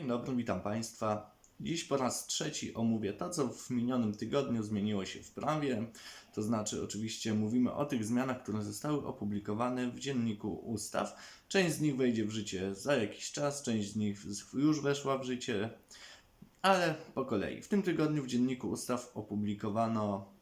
Dzień dobry, witam Państwa. Dziś po raz trzeci omówię to, co w minionym tygodniu zmieniło się w prawie. To znaczy, oczywiście, mówimy o tych zmianach, które zostały opublikowane w Dzienniku Ustaw. Część z nich wejdzie w życie za jakiś czas, część z nich już weszła w życie, ale po kolei. W tym tygodniu w Dzienniku Ustaw opublikowano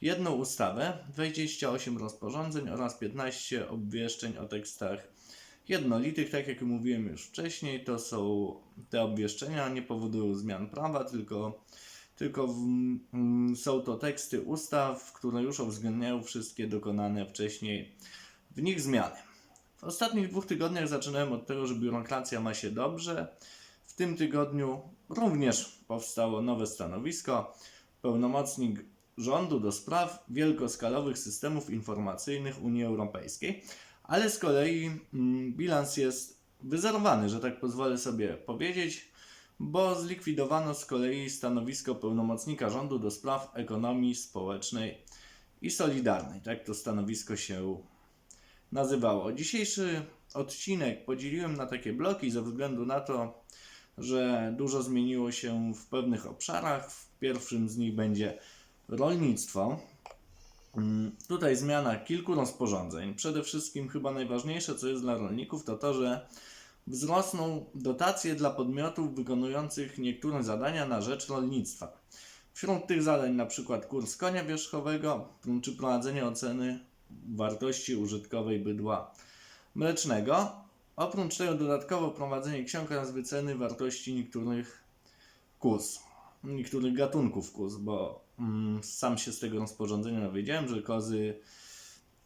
jedną ustawę, 28 rozporządzeń oraz 15 obwieszczeń o tekstach jednolitych, tak jak mówiłem już wcześniej, to są te obwieszczenia, nie powodują zmian prawa, tylko, tylko w, mm, są to teksty ustaw, które już uwzględniają wszystkie dokonane wcześniej w nich zmiany. W ostatnich dwóch tygodniach zaczynałem od tego, że biurokracja ma się dobrze. W tym tygodniu również powstało nowe stanowisko. Pełnomocnik rządu do spraw wielkoskalowych systemów informacyjnych Unii Europejskiej ale z kolei mm, bilans jest wyzerowany, że tak pozwolę sobie powiedzieć, bo zlikwidowano z kolei stanowisko pełnomocnika rządu do spraw ekonomii społecznej i solidarnej. Tak to stanowisko się nazywało. Dzisiejszy odcinek podzieliłem na takie bloki ze względu na to, że dużo zmieniło się w pewnych obszarach. W pierwszym z nich będzie rolnictwo. Mm, Tutaj zmiana kilku rozporządzeń. Przede wszystkim chyba najważniejsze, co jest dla rolników, to to, że wzrosną dotacje dla podmiotów wykonujących niektóre zadania na rzecz rolnictwa. Wśród tych zadań na przykład kurs konia wierzchowego czy prowadzenie oceny wartości użytkowej bydła mlecznego. Oprócz tego dodatkowo prowadzenie ksiąg oraz wyceny wartości niektórych kóz, niektórych gatunków kóz, bo mm, sam się z tego rozporządzenia dowiedziałem, że kozy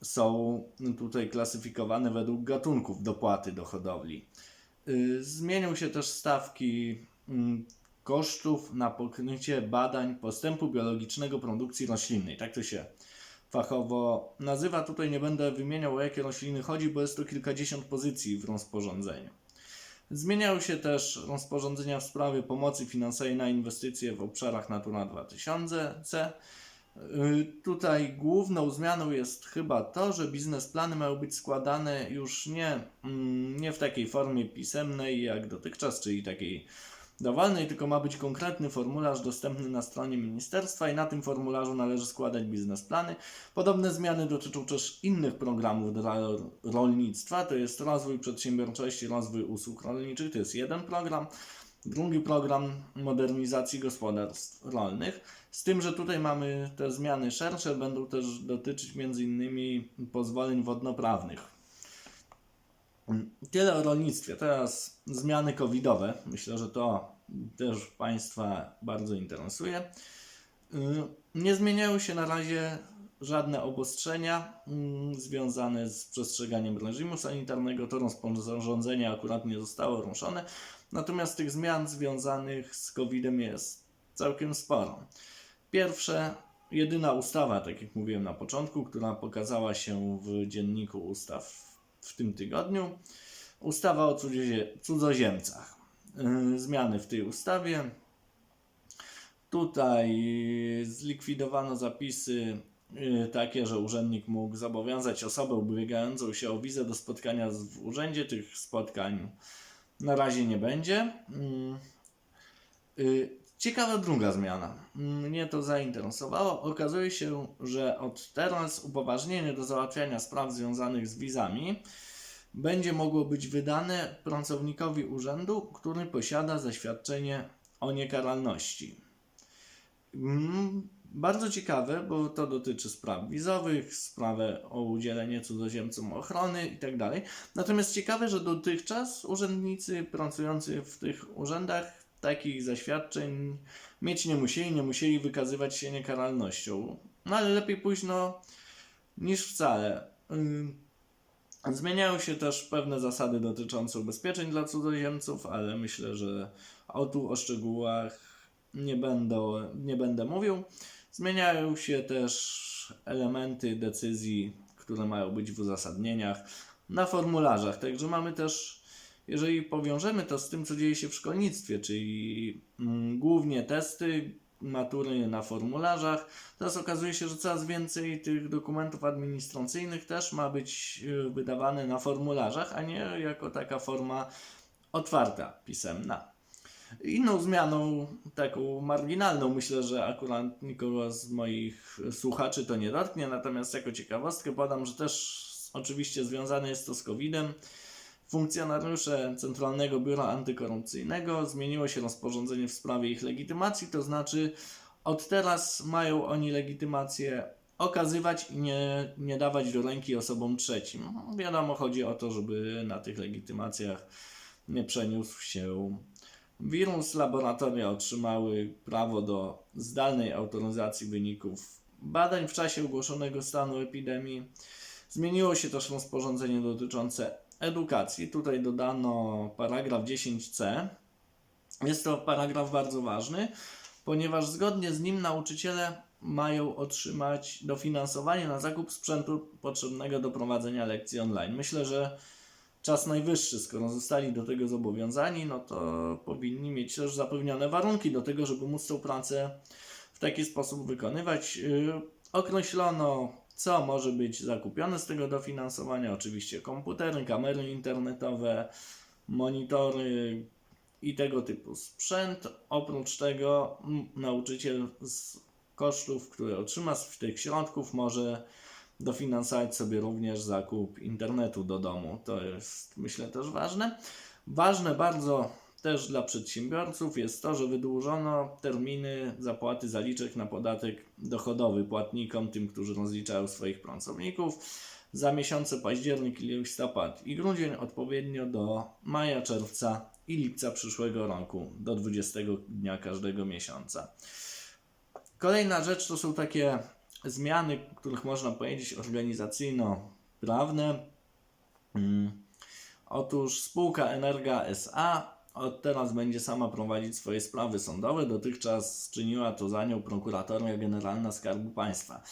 są tutaj klasyfikowane według gatunków dopłaty do hodowli. Y, Zmienią się też stawki mm, kosztów na pokrycie badań postępu biologicznego produkcji roślinnej. Tak to się fachowo nazywa. Tutaj nie będę wymieniał o jakie rośliny chodzi, bo jest to kilkadziesiąt pozycji w rozporządzeniu. Zmieniały się też rozporządzenia w sprawie pomocy finansowej na inwestycje w obszarach Natura 2000. Y, Tutaj główną zmianą jest chyba to, że biznesplany mają być składane już nie, mm, nie w takiej formie pisemnej jak dotychczas, czyli takiej dowolnej, tylko ma być konkretny formularz dostępny na stronie ministerstwa i na tym formularzu należy składać biznesplany. Podobne zmiany dotyczą też innych programów dla rolnictwa, to jest rozwój przedsiębiorczości, rozwój usług rolniczych, to jest jeden program. Drugi program modernizacji gospodarstw rolnych, z tym, że tutaj mamy te zmiany szersze, będą też dotyczyć m.in. pozwoleń wodnoprawnych. Tyle o rolnictwie. Teraz zmiany covidowe. Myślę, że to też Państwa bardzo interesuje. Y, Nie zmieniają się na razie żadne obostrzenia mm, związane z przestrzeganiem reżimu sanitarnego. To rozporządzenie akurat nie zostało ruszone. Natomiast tych zmian związanych z COVID-em jest całkiem sporo. Pierwsze, jedyna ustawa, tak jak mówiłem na początku, która pokazała się w dzienniku ustaw w tym tygodniu. Ustawa o cudzozie, cudzoziemcach. Yy, Zmiany w tej ustawie. Tutaj zlikwidowano zapisy yy, takie, że urzędnik mógł zobowiązać osobę ubiegającą się o wizę do spotkania w urzędzie. Tych spotkań na razie nie będzie. Ciekawa druga zmiana. Mnie to zainteresowało. Okazuje się, że od teraz upoważnienie do załatwiania spraw związanych z wizami będzie mogło być wydane pracownikowi urzędu, który posiada zaświadczenie o niekaralności. Mm, Bardzo ciekawe, bo to dotyczy spraw wizowych, sprawę o udzielenie cudzoziemcom ochrony itd. Natomiast ciekawe, że dotychczas urzędnicy pracujący w tych urzędach takich zaświadczeń mieć nie musieli, nie musieli wykazywać się niekaralnością. No ale lepiej późno niż wcale. Zmieniają się też pewne zasady dotyczące ubezpieczeń dla cudzoziemców, ale myślę, że o tu o szczegółach nie, nie będę mówił. Zmieniają się też elementy decyzji, które mają być w uzasadnieniach na formularzach. Także mamy też, jeżeli powiążemy to z tym, co dzieje się w szkolnictwie, czyli mm, głównie testy, matury na formularzach. Teraz okazuje się, że coraz więcej tych dokumentów administracyjnych też ma być y, wydawane na formularzach, a nie jako taka forma otwarta, pisemna. Inną zmianą, taką marginalną, myślę, że akurat nikogo z moich słuchaczy to nie dotknie, natomiast jako ciekawostkę podam, że też oczywiście związane jest to z COVID-em. Funkcjonariusze Centralnego Biura Antykorupcyjnego zmieniło się rozporządzenie w sprawie ich legitymacji, to znaczy od teraz mają oni legitymację okazywać i nie, nie dawać do ręki osobom trzecim. No, Wiadomo, chodzi o to, żeby na tych legitymacjach nie przeniósł się wirus. Laboratoria otrzymały prawo do zdalnej autoryzacji wyników badań w czasie ogłoszonego stanu epidemii. Zmieniło się też rozporządzenie dotyczące edukacji. Tutaj dodano paragraf 10c. Jest to paragraf bardzo ważny, ponieważ zgodnie z nim nauczyciele mają otrzymać dofinansowanie na zakup sprzętu potrzebnego do prowadzenia lekcji online. Myślę, że czas najwyższy, skoro zostali do tego zobowiązani, no to powinni mieć też zapewnione warunki do tego, żeby móc tą pracę w taki sposób wykonywać. Yy, Określono, co może być zakupione z tego dofinansowania. Oczywiście komputery, kamery internetowe, monitory i tego typu sprzęt. Oprócz tego nauczyciel z kosztów, które otrzyma z tych środków, może dofinansować sobie również zakup internetu do domu. To jest myślę też ważne. Ważne bardzo też dla przedsiębiorców jest to, że wydłużono terminy zapłaty zaliczek na podatek dochodowy płatnikom, tym, którzy rozliczają swoich pracowników, za miesiące październik, listopad i grudzień odpowiednio do maja, czerwca i lipca przyszłego roku, do 20 dnia każdego miesiąca. Kolejna rzecz to są takie zmiany, których można powiedzieć organizacyjno-prawne. Mm. Otóż spółka Energa SA od teraz będzie sama prowadzić swoje sprawy sądowe. Dotychczas czyniła to za nią Prokuratoria Generalna Skarbu Państwa.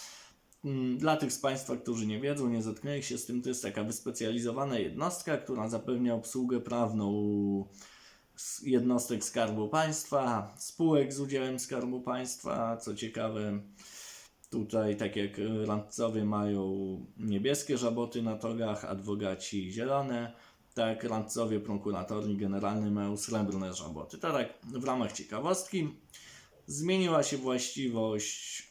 Mm, Dla tych z Państwa, którzy nie wiedzą, nie zetknęli się z tym, to jest taka wyspecjalizowana jednostka, która zapewnia obsługę prawną jednostek Skarbu Państwa, spółek z udziałem Skarbu Państwa. Co ciekawe, tutaj tak jak randcowie mają niebieskie żaboty na togach, adwokaci zielone, tak randcowie prokuratorii generalnej mają srebrne żaboty. To tak w ramach ciekawostki. Zmieniła się właściwość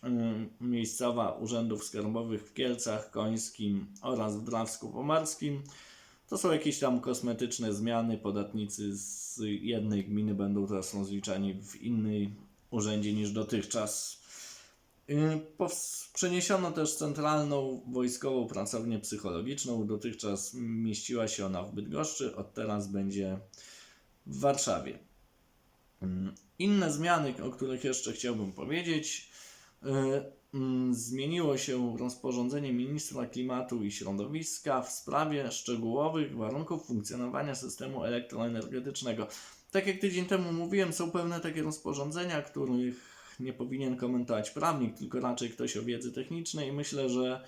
y, miejscowa urzędów skarbowych w Kielcach, Końskim oraz w Drawsku-Pomorskim. To są jakieś tam kosmetyczne zmiany. Podatnicy z jednej gminy będą teraz rozliczani w innej urzędzie niż dotychczas. Y, Przeniesiono też centralną wojskową pracownię psychologiczną. Dotychczas mieściła się ona w Bydgoszczy, od teraz będzie w Warszawie. Mm, Inne zmiany, o których jeszcze chciałbym powiedzieć. y, mm, Zmieniło się rozporządzenie ministra klimatu i środowiska w sprawie szczegółowych warunków funkcjonowania systemu elektroenergetycznego. Tak jak tydzień temu mówiłem, są pewne takie rozporządzenia, których nie powinien komentować prawnik, tylko raczej ktoś o wiedzy technicznej. Myślę, że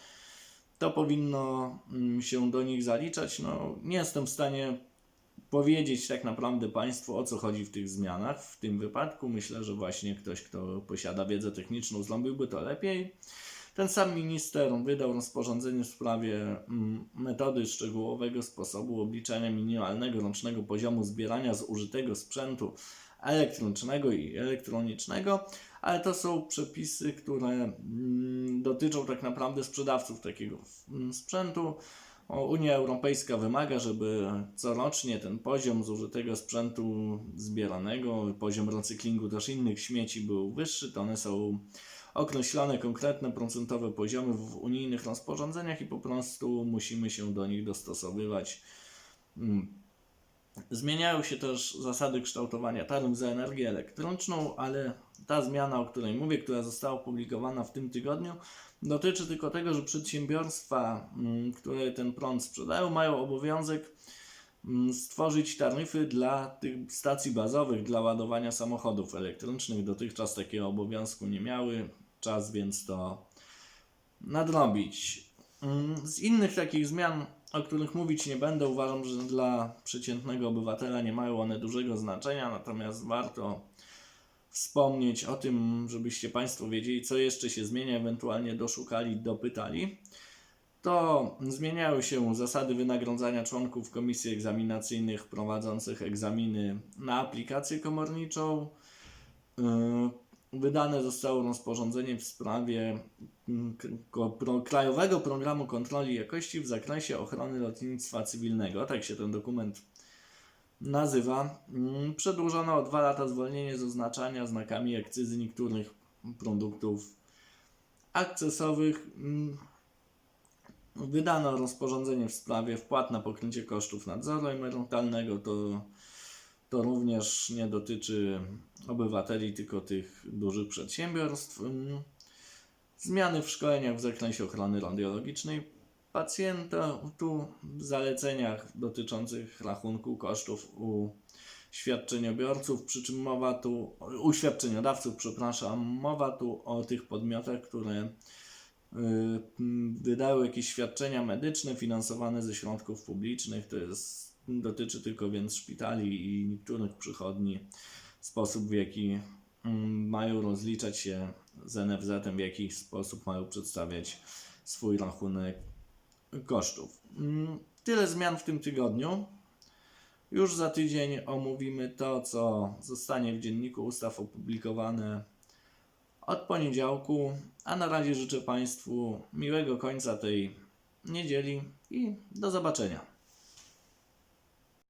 to powinno mm, się do nich zaliczać. No, nie jestem w stanie powiedzieć tak naprawdę Państwu, o co chodzi w tych zmianach. W tym wypadku myślę, że właśnie ktoś, kto posiada wiedzę techniczną, zrobiłby to lepiej. Ten sam minister wydał rozporządzenie w sprawie mm, metody szczegółowego sposobu obliczania minimalnego rocznego poziomu zbierania zużytego sprzętu elektronicznego i elektronicznego, ale to są przepisy, które mm, dotyczą tak naprawdę sprzedawców takiego mm, sprzętu. Unia Europejska wymaga, żeby corocznie ten poziom zużytego sprzętu zbieranego, poziom recyklingu też innych śmieci był wyższy, to one są określone konkretne procentowe poziomy w unijnych rozporządzeniach i po prostu musimy się do nich dostosowywać. Mm. Zmieniają się też zasady kształtowania taryf za energię elektryczną, ale ta zmiana, o której mówię, która została opublikowana w tym tygodniu, dotyczy tylko tego, że przedsiębiorstwa, mm, które ten prąd sprzedają, mają obowiązek mm, stworzyć taryfy dla tych stacji bazowych dla ładowania samochodów elektrycznych. Dotychczas takiego obowiązku nie miały. Czas więc to nadrobić. Mm, Z innych takich zmian, o których mówić nie będę, uważam, że dla przeciętnego obywatela nie mają one dużego znaczenia, natomiast warto wspomnieć o tym, żebyście Państwo wiedzieli, co jeszcze się zmienia, ewentualnie doszukali, dopytali. to zmieniały się zasady wynagradzania członków komisji egzaminacyjnych prowadzących egzaminy na aplikację komorniczą. Yy, Wydane zostało rozporządzenie w sprawie mm, Krajowego Programu Kontroli Jakości w zakresie ochrony lotnictwa cywilnego. Tak się ten dokument nazywa. Mm, Przedłużono o dwa lata zwolnienie z oznaczania znakami akcyzy niektórych produktów akcesowych. Mm, Wydano rozporządzenie w sprawie wpłat na pokrycie kosztów nadzoru emerytalnego. To, to również nie dotyczy obywateli, tylko tych dużych przedsiębiorstw. Mm, Zmiany w szkoleniach w zakresie ochrony radiologicznej pacjenta, tu w zaleceniach dotyczących rachunku kosztów u świadczeniobiorców, przy czym mowa tu, u świadczeniodawców, przepraszam, mowa tu o tych podmiotach, które y, wydały jakieś świadczenia medyczne finansowane ze środków publicznych. To jest, dotyczy tylko więc szpitali i niektórych przychodni. Sposób, w jaki mm, mają rozliczać się z NFZ-em, w jaki sposób mają przedstawiać swój rachunek kosztów. Mm, Tyle zmian w tym tygodniu. Już za tydzień omówimy to, co zostanie w Dzienniku Ustaw opublikowane od poniedziałku. A na razie życzę Państwu miłego końca tej niedzieli i do zobaczenia.